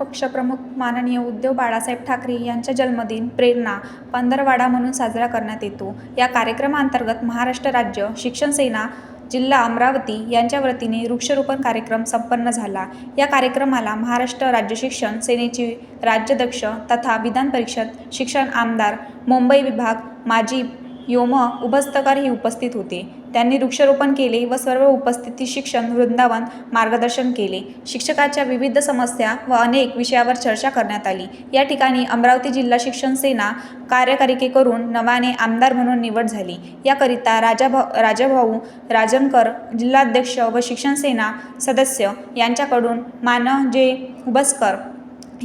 पक्षप्रमुख माननीय उद्धव बाळासाहेब ठाकरे यांचा जन्मदिन प्रेरणा पंधरवाडा म्हणून साजरा करण्यात येतो. या कार्यक्रमाअंतर्गत महाराष्ट्र राज्य शिक्षण सेना जिल्हा अमरावती यांच्या वतीने वृक्षरोपण कार्यक्रम संपन्न झाला. या कार्यक्रमाला महाराष्ट्र राज्य शिक्षण सेनेचे राज्याध्यक्ष तथा विधान परिषद शिक्षण आमदार मुंबई विभाग माजी योम उभस्तकर हे उपस्थित होते. त्यांनी वृक्षारोपण केले व सर्व उपस्थिती शिक्षण वृंदावन मार्गदर्शन केले. शिक्षकाच्या विविध समस्या व अनेक विषयावर चर्चा करण्यात आली. या ठिकाणी अमरावती जिल्हा शिक्षण सेना कार्यकारिकेकडून नव्याने आमदार म्हणून निवड झाली. याकरिता राजाभाऊ राजाभाऊ राजनकर जिल्हाध्यक्ष व शिक्षण सेना सदस्य यांच्याकडून मान जे उबसकर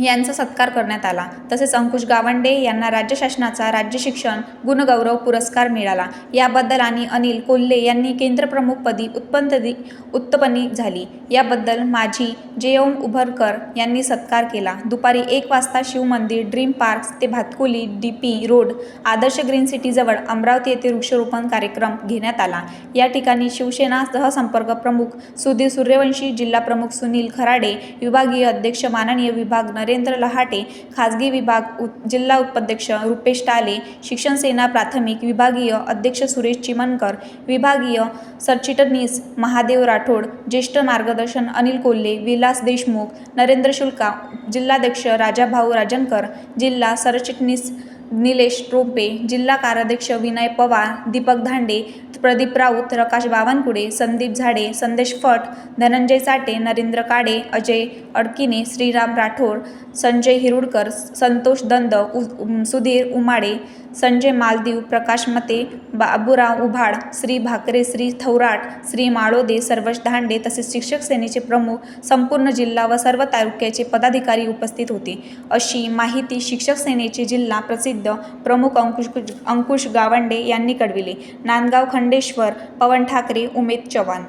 यांचा सत्कार करण्यात आला. तसेच अंकुश गावंडे यांना राज्य शासनाचा राज्य शिक्षण गुणगौरव पुरस्कार मिळाला. याबद्दल आणि अनिल कोल्हे यांनी केंद्रप्रमुखपदी उत्पन्न उत्पन्नी झाली. याबद्दल माझी जेओम उभरकर यांनी सत्कार केला. दुपारी एक वाजता शिवमंदिर ड्रीम पार्क ते Bhatkuli D P Road Adarsh Green सिटीजवळ Amravati येथे वृक्षरोपण कार्यक्रम घेण्यात आला. या ठिकाणी शिवसेना सहसंपर्क प्रमुख सुधीर सूर्यवंशी जिल्हा प्रमुख सुनील खराडे विभागीय अध्यक्ष माननीय विभाग नरेंद्र लहाटे खाजगी विभाग उ जिल्हा उपाध्यक्ष रुपेश टाले शिक्षण सेना प्राथमिक विभागीय अध्यक्ष सुरेश चिमनकर विभागीय सरचिटणीस महादेव राठोड ज्येष्ठ मार्गदर्शन अनिल कोल्हे विलास देशमुख नरेंद्र शुल्का जिल्हाध्यक्ष राजाभाऊ राजनकर जिल्हा सरचिटणीस निलेश टोपे जिल्हा कार्याध्यक्ष विनय पवार दीपक धांडे प्रदीप राऊत प्रकाश बावनकुळे संदीप झाडे संदेश फट धनंजय साठे नरेंद्र काडे अजय अडकिने श्रीराम राठोड संजय हिरुडकर संतोष दंद उ सुधीर उमाडे संजय मालदीव प्रकाश मते बाबुराव उभाड श्री भाकरे श्री थौराट श्री माळोदे सर्वश धांडे तसेच शिक्षक सेनेचे प्रमुख संपूर्ण जिल्हा व सर्व तालुक्याचे पदाधिकारी उपस्थित होते. अशी माहिती शिक्षक सेनेचे जिल्हा प्रसिद्ध प्रमुख अंकुश अंकुश गावंडे यांनी कळविले नांदगाव खंडेश्वर पवन ठाकरे उमेद चव्हाण.